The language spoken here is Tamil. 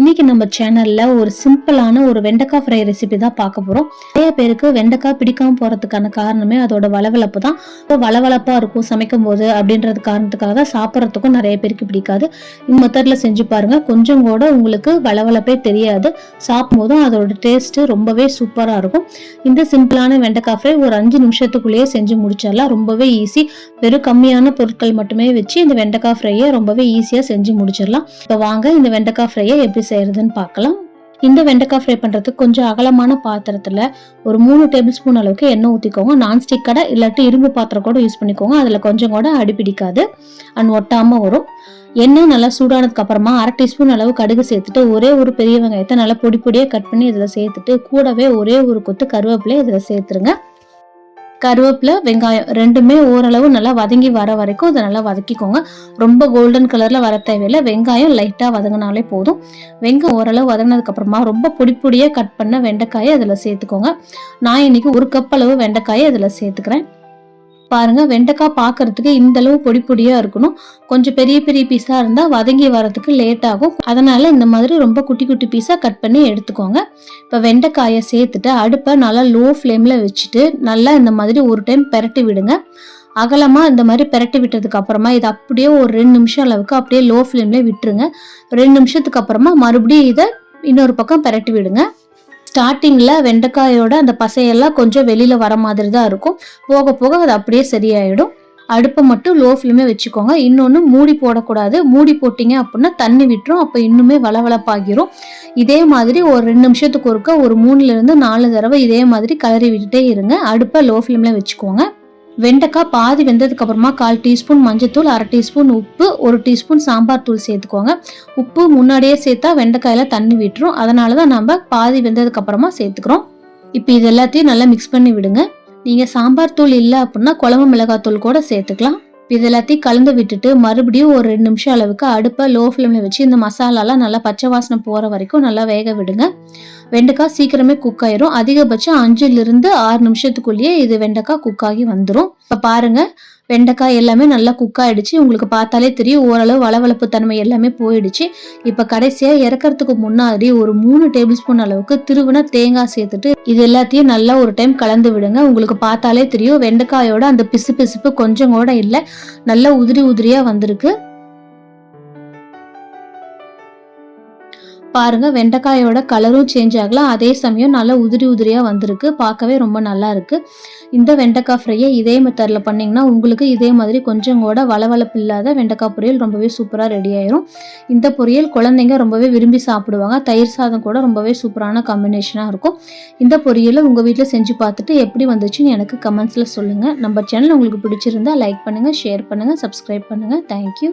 இன்னைக்கு நம்ம சேனல்ல ஒரு சிம்பிளான ஒரு வெண்டைக்காய் ஃப்ரை ரெசிபி தான் பார்க்க போறோம். நிறைய பேருக்கு வெண்டைக்காய் பிடிக்காம போறதுக்கான காரணமே அதோட வளவளப்பு தான். இப்போ வளவளப்பா இருக்கும் சமைக்கும் போது அப்படின்றது காரணத்துக்காக தான் சாப்பிட்றதுக்கும் நிறைய பேருக்கு பிடிக்காது. இந்த மெத்தட்ல செஞ்சு பாருங்க. கொஞ்சம் கூட உங்களுக்கு வளவளப்பே தெரியாது. சாப்பிடும் போதும் அதோட டேஸ்ட் ரொம்பவே சூப்பரா இருக்கும். இந்த சிம்பிளான வெண்டைக்காய் ஃப்ரை ஒரு அஞ்சு நிமிஷத்துக்குள்ளேயே செஞ்சு முடிச்சிடலாம். ரொம்பவே ஈஸி வெறும் கம்மியான பொருட்கள் மட்டுமே வச்சு இந்த வெண்டைக்காய் ஃப்ரையை ரொம்பவே ஈஸியாக செஞ்சு முடிச்சிடலாம். இப்போ வாங்க இந்த வெண்டைக்காய் ஃப்ரையை எப்படி செய்யறதுன்னு பார்க்கலாம். இந்த வெண்டைக்காய் ஃப்ரை பண்ணுறதுக்கு கொஞ்சம் அகலமான பாத்திரத்தில் ஒரு மூணு டேபிள் ஸ்பூன் அளவுக்கு எண்ணெய் ஊற்றிக்கோங்க நான்ஸ்டிக் கடை இல்லாட்டி இரும்பு பாத்திரம் கூட யூஸ் பண்ணிக்கோங்க. அதில் கொஞ்சம் கூட அடிப்பிடிக்காது அண்ட் ஒட்டாமல் வரும். எண்ணெய் நல்லா சூடானதுக்கு அப்புறமா அரை டீஸ்பூன் அளவு கடுகு சேர்த்துட்டு ஒரே ஒரு பெரிய வெங்காயத்தை நல்லா பொடி பொடியாக கட் பண்ணி இதில் சேர்த்துட்டு கூடவே ஒரே ஒரு கொத்து கருவேப்பிலை இதில் சேர்த்துருங்க. கருவேப்பிலை வெங்காயம் ரெண்டுமே ஓரளவு நல்லா வதங்கி வர வரைக்கும் அதை நல்லா வதக்கிக்கோங்க. ரொம்ப கோல்டன் கலரில் வர தேவையில்லை. வெங்காயம் லைட்டாக வதங்கினாலே போதும். வெங்காயம் ஓரளவு வதங்கினதுக்கப்புறமா ரொம்ப பொடி பொடியாக கட் பண்ண வெண்டைக்காயை அதில் சேர்த்துக்கோங்க. நான் இன்னைக்கு ஒரு கப் அளவு வெண்டைக்காயை அதில் சேர்த்துக்கிறேன். பாருங்க வெண்டைக்காய் பார்க்கறதுக்கு இந்த அளவு பொடி பொடியா இருக்கணும். கொஞ்சம் பெரிய பெரிய பீஸா இருந்தா வதங்கி வரதுக்கு லேட் ஆகும். அதனால இந்த மாதிரி ரொம்ப குட்டி குட்டி பீஸா கட் பண்ணி எடுத்துக்கோங்க. இப்போ வெண்டைக்காயை சேர்த்துட்டு அடுப்பை நல்லா லோ ஃப்ளேம்ல வச்சுட்டு நல்லா இந்த மாதிரி ஒரு டைம் பெரட்டி விடுங்க. அகலமா இந்த மாதிரி பெரட்டி விட்டதுக்கு அப்புறமா இது அப்படியே ஒரு ரெண்டு நிமிஷம் அளவுக்கு அப்படியே லோ ஃப்ளேம்ல விட்டுருங்க. ரெண்டு நிமிஷத்துக்கு அப்புறமா மறுபடியும் இதை இன்னொரு பக்கம் பெரட்டி விடுங்க. ஸ்டார்டிங்கில் வெண்டைக்காயோட அந்த பசையெல்லாம் கொஞ்சம் வெளியில் வர மாதிரி தான் இருக்கும். போக போக அது அப்படியே சரியாயிடும். அடுப்பை மட்டும் லோ ஃப்ளேமே வச்சுக்கோங்க. இன்னொன்று மூடி போடக்கூடாது. மூடி போட்டிங்க அப்படின்னா தண்ணி விட்டுரும். அப்போ இன்னுமே வளவளப்பாகிரும். இதே மாதிரி ஒரு ரெண்டு நிமிஷத்துக்கு ஒருக்க ஒரு மூணுலேருந்து நாலு தடவை இதே மாதிரி கலரி விட்டுட்டே இருங்க. அடுப்பை லோ ஃப்ளேமில் வச்சுக்கோங்க. வெண்டைக்காய் பாதி வெந்ததுக்கு அப்புறமா கால் டீஸ்பூன் மஞ்சத்தூள் அரை டீஸ்பூன் உப்பு ஒரு டீஸ்பூன் சாம்பார் தூள் சேர்த்துக்கோங்க. உப்பு முன்னாடியே சேர்த்தா வெண்டைக்காயில தண்ணி விட்டுரும். அதனால தான் நம்ம பாதி வெந்ததுக்கு அப்புறமா சேர்த்துக்கிறோம். இப்போ இது எல்லாத்தையும் நல்லா மிக்ஸ் பண்ணி விடுங்க. நீங்கள் சாம்பார் தூள் இல்லை அப்படின்னா குழம்பு மிளகாய் தூள் கூட சேர்த்துக்கலாம். இது எல்லாத்தையும் கலந்து விட்டுட்டு மறுபடியும் ஒரு ரெண்டு நிமிஷம் அளவுக்கு அடுப்பை லோ ஃப்ளேமில் வச்சு இந்த மசாலாலாம் நல்லா பச்சை வாசனை போகிற வரைக்கும் நல்லா வேக விடுங்க. வெண்டைக்காய் சீக்கிரமே குக் ஆயிரும். அதிகபட்சம் அஞ்சுலேருந்து ஆறு நிமிஷத்துக்குள்ளேயே இது வெண்டைக்காய் குக் ஆகி வந்துடும் இப்போ பாருங்க வெண்டைக்காய் எல்லாமே நல்லா குக் ஆகிடுச்சு உங்களுக்கு பார்த்தாலே தெரியும் ஓரளவு வளவளப்பு தன்மை எல்லாமே போயிடுச்சு. இப்போ கடைசியாக இறக்கறதுக்கு முன்னாடி ஒரு மூணு டேபிள் ஸ்பூன் அளவுக்கு திருவின தேங்காய் சேர்த்துட்டு இது எல்லாத்தையும் நல்லா ஒரு டைம் கலந்து விடுங்க. உங்களுக்கு பார்த்தாலே தெரியும் வெண்டைக்காயோட அந்த பிசு பிசுப்பு கொஞ்சம் கூட இல்லை. நல்லா உதிரி உதிரியாக வந்திருக்கு. பாருங்க வெண்டைக்காயோட கலரும் சேஞ்ச் ஆகல. அதே சமயம் நல்லா உதிரி உதிரியா வந்திருக்கு. பார்க்கவே ரொம்ப நல்லா இருக்கு. இந்த வெண்டைக்காய் ஃப்ரையை இதே மெத்தடில் பண்ணிங்கன்னா உங்களுக்கு இதே மாதிரி கொஞ்சம் கூட வளவளப்பு இல்லாத வெண்டைக்காய் பொரியல் ரொம்பவே சூப்பராக ரெடி ஆயிரும். இந்த பொரியல் குழந்தைங்க ரொம்பவே விரும்பி சாப்பிடுவாங்க. தயிர் சாதம் கூட ரொம்பவே சூப்பரான காம்பினேஷனாக இருக்கும். இந்த பொரியலை உங்கள் வீட்டில் செஞ்சு பார்த்துட்டு எப்படி வந்துச்சுன்னு எனக்கு கமெண்ட்ஸில் சொல்லுங்கள் நம்ம சேனல் உங்களுக்கு பிடிச்சிருந்தா லைக் பண்ணுங்கள் ஷேர் பண்ணுங்கள் சப்ஸ்கிரைப் பண்ணுங்கள் தேங்க்யூ